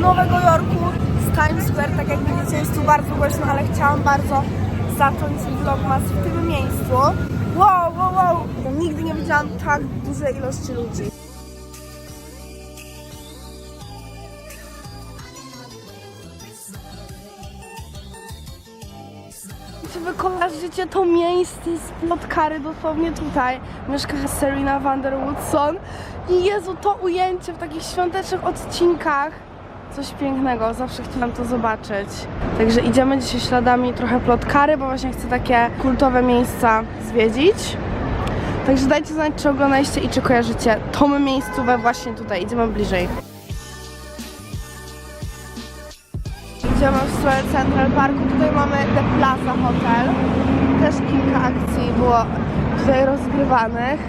Nowego Jorku, z Times Square. Tak jak widzicie, jest tu bardzo głośno, ale chciałam bardzo zacząć vlogmas w tym miejscu. Wow, wow, wow! Nigdy nie widziałam tak dużej ilości ludzi. Czy wy kojarzycie to miejsce z plotkary dosłownie tutaj? Mieszka Serena van der Woodson. I Jezu, to ujęcie w takich świątecznych odcinkach. Coś pięknego, zawsze chciałam to zobaczyć. Także idziemy dzisiaj śladami trochę plotkary, bo właśnie chcę takie kultowe miejsca zwiedzić. Także dajcie znać, czy oglądaliście i czy kojarzycie tą miejscówę właśnie tutaj. Idziemy bliżej. Idziemy w stronę Central Parku. Tutaj mamy The Plaza Hotel. Też kilka akcji było tutaj rozgrywanych.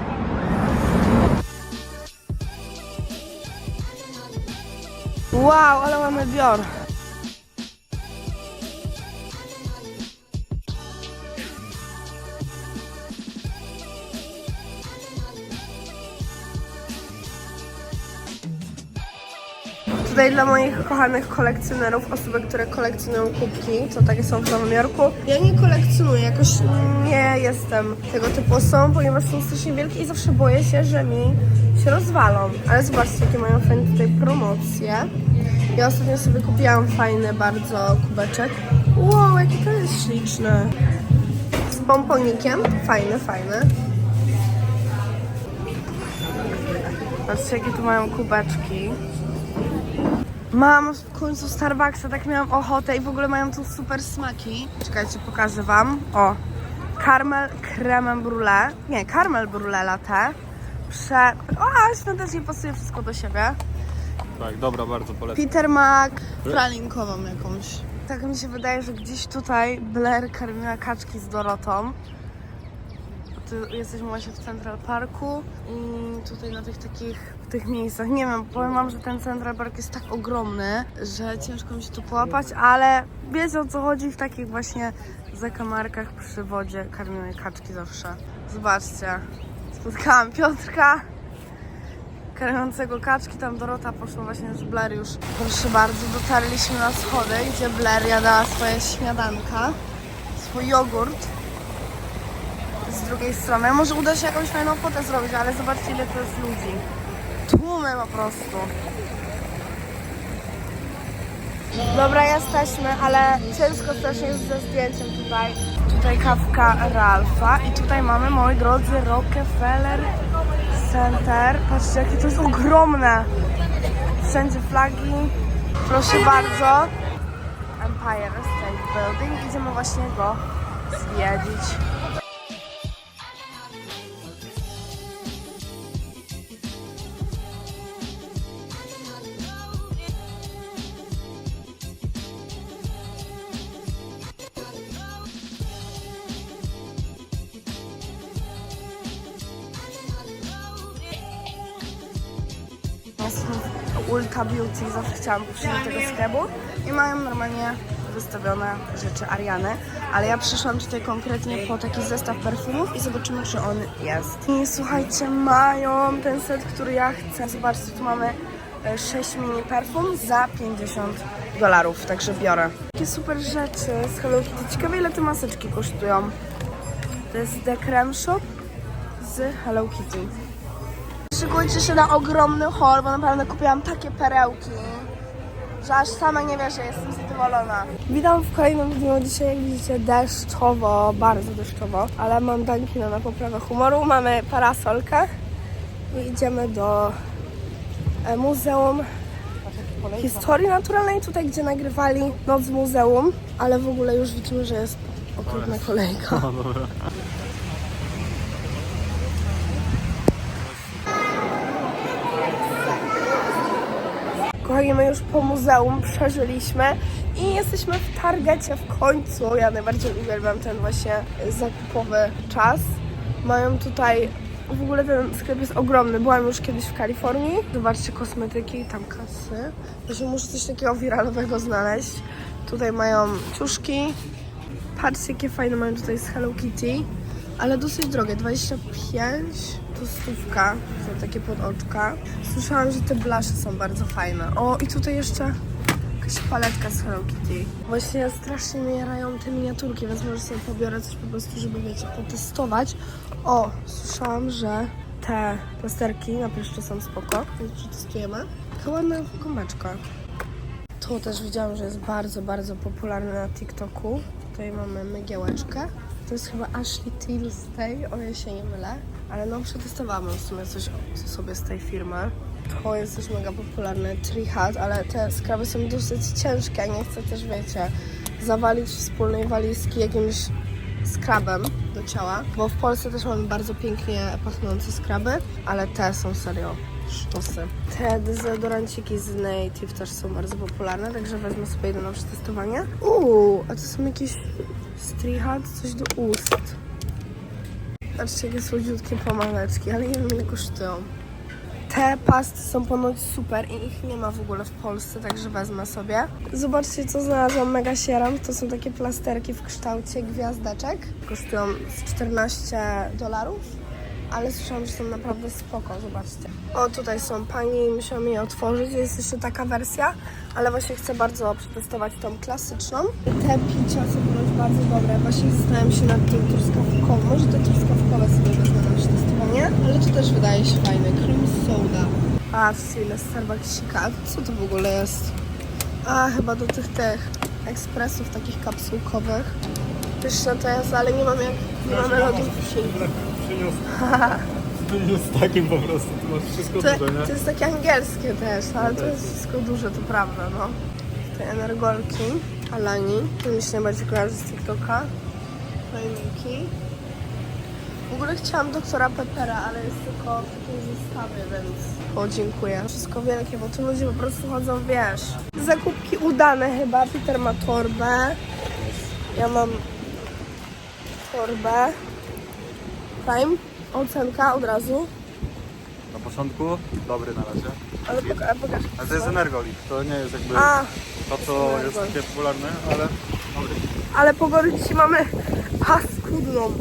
Wow, ale mamy bior. Tutaj dla moich kochanych kolekcjonerów, osoby, które kolekcjonują kubki, to takie są w Nowym Jorku. Ja nie kolekcjonuję, jakoś nie jestem tego typu osobą, ponieważ są strasznie wielkie i zawsze boję się, że mi się rozwalą. Ale zobaczcie, jakie mają fajne tutaj promocje. Ja ostatnio sobie kupiłam fajny bardzo kubeczek. Wow, jaki to jest śliczny. Z pomponikiem. Fajny, fajny. Patrzcie, jakie tu mają kubeczki. Mam w końcu Starbucksa, tak miałam ochotę i w ogóle mają tu super smaki. Czekajcie, pokażę wam. O, karmel kremem brulee. Nie, karmel brulee latte. Prze... O, świątecznie pasuje wszystko do siebie. Tak, dobra, bardzo polecam. Peter Mac pralinkową jakąś. Tak mi się wydaje, że gdzieś tutaj Blair karmiła kaczki z Dorotą. Tu jesteśmy właśnie w Central Parku i tutaj na tych takich w tych miejscach, nie wiem, powiem wam, że ten Central Park jest tak ogromny, że ciężko mi się tu połapać, ale wiecie o co chodzi w takich właśnie zakamarkach przy wodzie karmimy kaczki zawsze. Zobaczcie, spotkałam Piotrka, karmiącego kaczki, tam Dorota poszła właśnie z Blair już. Proszę bardzo, dotarliśmy na schody, gdzie Blair jadała swoje śniadanka, swój jogurt. Z drugiej strony, może uda się jakąś fajną fotę zrobić, ale zobaczcie ile to jest ludzi. Tłumy po prostu. Dobra, jesteśmy, ale ciężko też jest ze zdjęciem tutaj. Tutaj kawka Ralfa i tutaj mamy, moi drodzy, Rockefeller Center. Patrzcie, jakie to jest ogromne. Wszędzie flagi. Proszę bardzo. Empire State Building. Idziemy właśnie go zwiedzić. Jestem w Ulta Beauty, zawsze chciałam przyjść do tego sklepu i mają normalnie wystawione rzeczy Ariany, ale ja przyszłam tutaj konkretnie po taki zestaw perfumów i zobaczymy, czy on jest. I słuchajcie, mają ten set, który ja chcę. Zobaczcie, tu mamy e, 6 mini perfum za 50 dolarów, także biorę. Takie super rzeczy z Hello Kitty. Ciekawe ile te maseczki kosztują. To jest The Creme Shop z Hello Kitty. Szykujcie się na ogromny haul, bo naprawdę kupiłam takie perełki, że aż sama nie wierzę, jestem zadowolona. Witam w kolejnym dniu. Dzisiaj, jak widzicie, deszczowo, bardzo deszczowo, ale mam dankina na poprawę humoru. Mamy parasolkę i idziemy do e, Muzeum Historii Naturalnej, tutaj gdzie nagrywali Noc w Muzeum, ale w ogóle już widzimy, że jest okrutna kolejka. No dobra. Kochani, my już po muzeum przeżyliśmy i jesteśmy w Targecie w końcu. Ja najbardziej uwielbiam ten właśnie zakupowy czas. Mają tutaj, w ogóle ten sklep jest ogromny. Byłam już kiedyś w Kalifornii. Zobaczcie kosmetyki, tam kasy. Właśnie muszę coś takiego wiralowego znaleźć. Tutaj mają ciuszki. Patrzcie, jakie fajne mają tutaj z Hello Kitty. Ale dosyć drogie, 25 to stówka, są takie pod oczka. Słyszałam, że te blasze są bardzo fajne. O, i tutaj jeszcze jakaś paletka z Hello Kitty. Właśnie strasznie mnie jarają te miniaturki, więc może sobie pobiorę coś po prostu, żeby wiecie, potestować. O, słyszałam, że te plasterki na pryszcze są spoko, więc przetestujemy. Taka ładna gumeczka. To też widziałam, że jest bardzo, bardzo popularne na TikToku. Tutaj mamy mygiełeczkę. To jest chyba Ashley tej, o ile się nie mylę. Ale no przetestowałam w sumie coś sobie z tej firmy. To jest też mega popularne Tree ale te skraby są dosyć ciężkie. Nie chcę też, wiecie, zawalić wspólnej walizki jakimś skrabem do ciała, bo w Polsce też mamy bardzo pięknie pachnące skraby, ale te są serio sztosy. Te dezodoranciki z Native też są bardzo popularne, także wezmę sobie jeden na przetestowanie. Uuu, a to są jakieś strihat, coś do ust. Patrzcie, jakie słodziutkie pomadeczki, ale nie wiem ile kosztują. Te pasty są ponoć super i ich nie ma w ogóle w Polsce, także wezmę sobie. Zobaczcie, co znalazłam, mega sieram. To są takie plasterki w kształcie gwiazdeczek. Kosztują z 14 dolarów, ale słyszałam, że są naprawdę spoko, zobaczcie. O, tutaj są pani, musiałam je otworzyć, jest jeszcze taka wersja, ale właśnie chcę bardzo przetestować tą klasyczną. Te picia są ponoć bardzo dobre, właśnie zastanawiam się nad tym truskawkowym, może te truskawkowe sobie wezmę na przetestowanie, ale to też wydaje się fajne, cream soda. A, ile Starbucksika, co to w ogóle jest? A, chyba do tych tych ekspresów takich kapsułkowych. Pyszne to jest, ale nie mam jak, nie mamy lodówki. Przyniósł. Przyniósł takim po prostu. Tu masz wszystko To, duże, nie? to jest takie angielskie też, ale to jest wszystko duże, to prawda, no. Te energolki, Alani, to mi się najbardziej kojarzy z TikToka. Fajniki. W ogóle chciałam doktora Peppera, ale jest tylko w takim zestawie, więc o, dziękuję. Wszystko wielkie, bo tu ludzie po prostu chodzą, wiesz. Zakupki udane chyba. Peter ma torbę. Ja mam torbę. Prime. Ocenka od razu. Na początku dobry na razie. Ale poka- pokaż. Ale to jest energolik. To nie jest jakby A, to, co jest takie popularne, ale dobry. ale po dzisiaj mamy paskudną.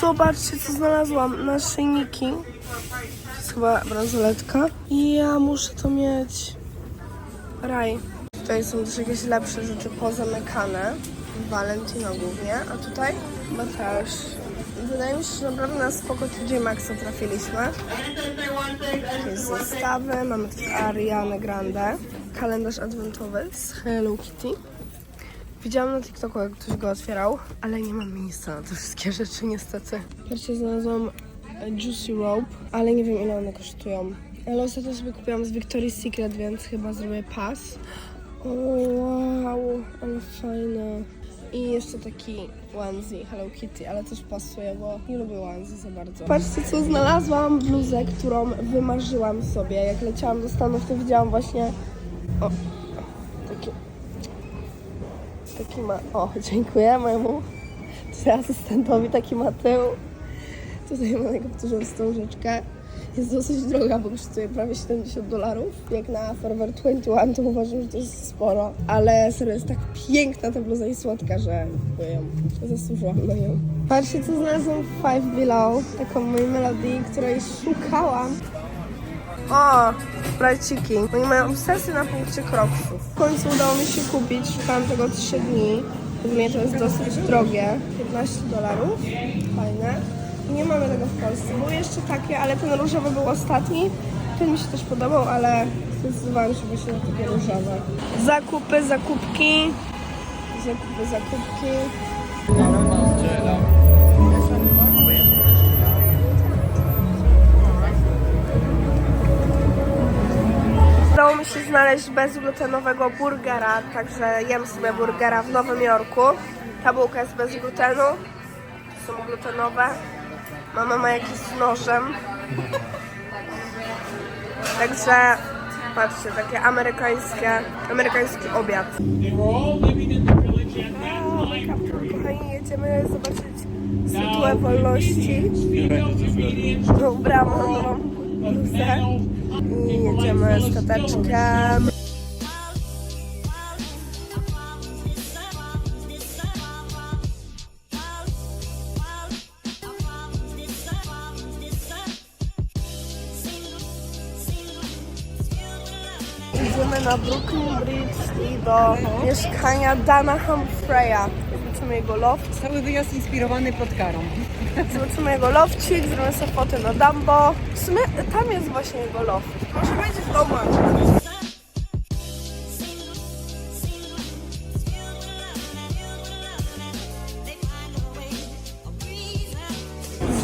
Zobaczcie, co znalazłam. Naszyjniki. Jest chyba bransoletka. I ja muszę to mieć. Raj. Tutaj są też jakieś lepsze rzeczy pozamykane. Valentino głównie, a tutaj chyba też. Wydaje mi się, że naprawdę na spoko TJ Maxa trafiliśmy. Jakieś zestawy, mamy też Ariane Grande. Kalendarz adwentowy z Hello Kitty. Widziałam na TikToku, jak ktoś go otwierał, ale nie mam miejsca na te wszystkie rzeczy niestety. Pierwsze znalazłam Juicy Rope, ale nie wiem ile one kosztują. Ale ostatnio sobie kupiłam z Victoria's Secret, więc chyba zrobię pas. O wow, ale fajne. I jeszcze taki onesie Hello Kitty, ale też pasuje, bo nie lubię onesie za bardzo. Patrzcie co znalazłam, bluzę, którą wymarzyłam sobie. Jak leciałam do Stanów, to widziałam właśnie... O, taki Taki ma. O, dziękuję mojemu tutaj asystentowi, taki ma tył. Tutaj ma taką dużą rzeczkę. Jest dosyć droga, bo kosztuje prawie 70 dolarów. Jak na Forever 21 to uważam, że to jest sporo. Ale serio jest tak piękna ta bluza i słodka, że ją. Zasłużyłam na nią. Patrzcie, co znalazłam w Five Below. Taką moją melodię, której szukałam. O, brajciki. Oni mają obsesję na punkcie kroksów. W końcu udało mi się kupić. Szukałam tego 3 dni. W to jest dosyć drogie. 15 dolarów. Fajne. Nie mamy tego w Polsce. Były jeszcze takie, ale ten różowy był ostatni. Ten mi się też podobał, ale zdecydowałam się właśnie na takie różowe. Zakupy, zakupki. Zakupy, zakupki. Udało mi się znaleźć bezglutenowego burgera, także jem sobie burgera w Nowym Jorku. Ta bułka jest bez glutenu, są glutenowe. Mama ma jakiś z nożem. Także patrzcie, takie amerykańskie, amerykański obiad. Kochani, jedziemy zobaczyć Statuę Wolności. No, ubrałam nową bluzę i jedziemy stateczkiem. Idziemy na Brooklyn Bridge i do mieszkania Dana Humphreya. Zobaczymy jego loft. Cały wyjazd inspirowany plotkarą. Zobaczymy jego lofcik, zrobimy sobie fotę na Dumbo. W sumie tam jest właśnie jego loft. Może będzie w domu.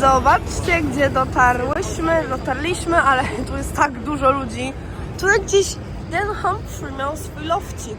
Zobaczcie, gdzie dotarłyśmy, dotarliśmy, ale tu jest tak dużo ludzi. Tutaj gdzieś Dan Humphrey miał swój lofcik.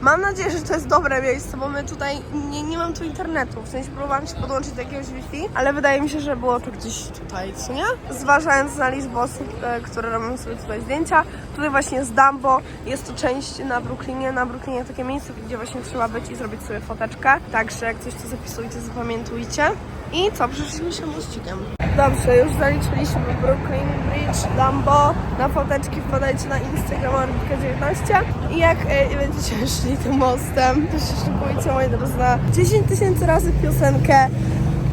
Mam nadzieję, że to jest dobre miejsce, bo my tutaj nie, nie mam tu internetu. W sensie próbowałam się podłączyć do jakiegoś Wi-Fi, ale wydaje mi się, że było to gdzieś tutaj, co nie? Zważając na liczbę osób, e, które robią sobie tutaj zdjęcia. Tutaj właśnie jest Dumbo, jest to część na Brooklynie. Na Brooklynie takie miejsce, gdzie właśnie trzeba być i zrobić sobie foteczkę. Także jak coś to zapisujcie, zapamiętujcie. I co, przeszliśmy się mościkiem. Dobrze, już zaliczyliśmy Brooklyn Bridge, Dumbo. Na foteczki wpadajcie na Instagram Orbika19 i jak e, będziecie szli tym mostem, to się szykujcie, moi drodzy, na 10 tysięcy razy piosenkę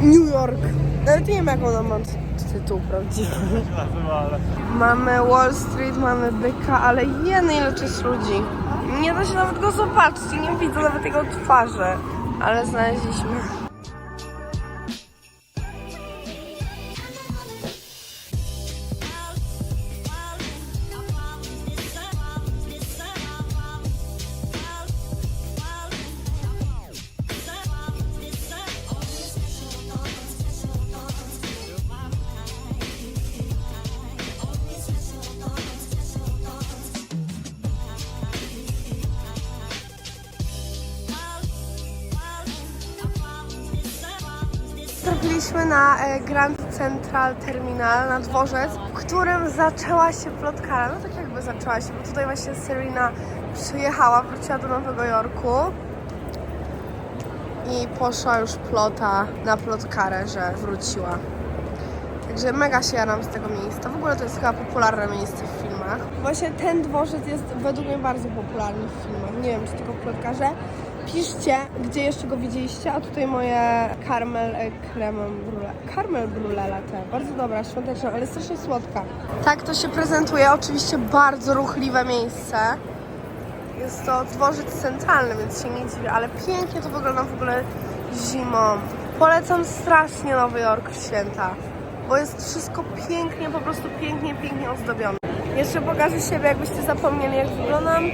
New York. Nawet nie wiem, jak ona ma tytuł prawdziwy. Mamy Wall Street, mamy Byka, ale jeny ile tu ludzi. Nie da się nawet go zobaczyć, nie widzę nawet jego twarzy, ale znaleźliśmy. Trafiliśmy na e, Grand Central Terminal, na dworzec, w którym zaczęła się plotkara. No tak jakby zaczęła się, bo tutaj właśnie Serena przyjechała, wróciła do Nowego Jorku i poszła już plota na plotkarę, że wróciła. Także mega się jaram z tego miejsca. W ogóle to jest chyba popularne miejsce w filmach. Właśnie ten dworzec jest według mnie bardzo popularny w filmach. Nie wiem, czy tylko plotkarze. Piszcie, gdzie jeszcze go widzieliście, a tutaj moje karmel e, kremem brule. Karmel brule latte. Bardzo dobra, świąteczna, ale strasznie słodka. Tak to się prezentuje. Oczywiście bardzo ruchliwe miejsce. Jest to dworzec centralny, więc się nie dziwię, ale pięknie to wygląda w ogóle zimą. Polecam strasznie Nowy Jork w święta, bo jest wszystko pięknie, po prostu pięknie, pięknie ozdobione. Jeszcze pokażę siebie, jakbyście zapomnieli jak wyglądam.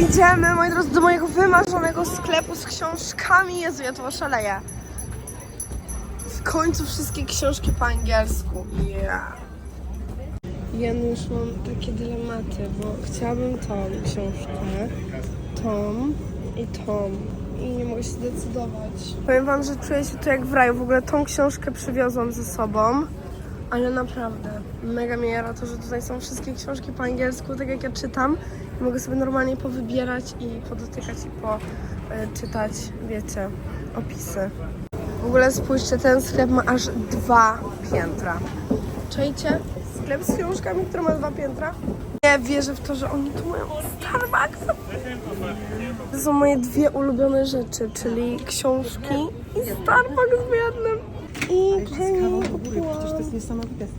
Idziemy, moi drodzy, do mojego wymarzonego sklepu z książkami. Jezu, ja to oszaleję. W końcu wszystkie książki po angielsku. Yeah. Ja już mam takie dylematy, bo chciałabym tą książkę, tą i tą. I nie mogę się zdecydować. Powiem wam, że czuję się tu jak w raju. W ogóle tą książkę przywiozłam ze sobą. Ale naprawdę, mega mnie jara to, że tutaj są wszystkie książki po angielsku, tak jak ja czytam. Mogę sobie normalnie powybierać i podotykać i poczytać, wiecie, opisy. W ogóle spójrzcie, ten sklep ma aż dwa piętra. Czajcie? Sklep z książkami, który ma dwa piętra? Nie wierzę w to, że oni tu mają Starbucks. To są moje dwie ulubione rzeczy, czyli książki i Starbucks w jednym. I Jenny kupiłam. Przecież to jest niesamowite z.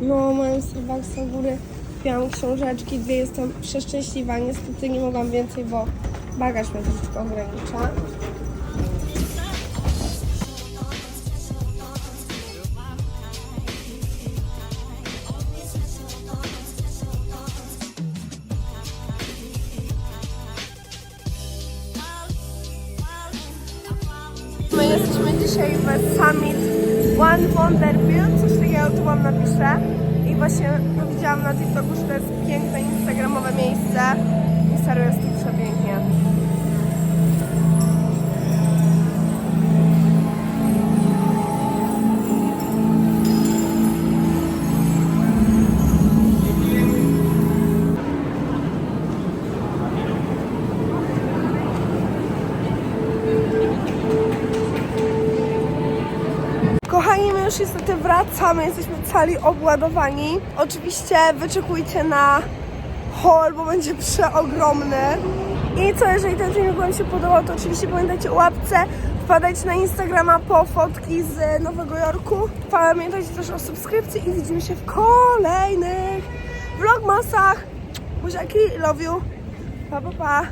No, mają Starbucksa u góry. Kupiłam książeczki, dwie jestem przeszczęśliwa. Niestety nie mogłam więcej, bo bagaż mnie troszeczkę ogranicza. My jesteśmy dzisiaj w Summit One Wonderville, coś takiego tu wam napiszę. Właśnie widziałam na TikToku, że to jest piękne instagramowe miejsce. I serio jest tu przepięknie. Już niestety wracamy, jesteśmy cali obładowani. Oczywiście wyczekujcie na hol, bo będzie przeogromny. I co, jeżeli ten film Wam się podobał, to oczywiście pamiętajcie o łapce, wpadajcie na Instagrama po fotki z Nowego Jorku. Pamiętajcie też o subskrypcji i widzimy się w kolejnych vlogmasach. Buziaki, love you. Pa, pa, pa.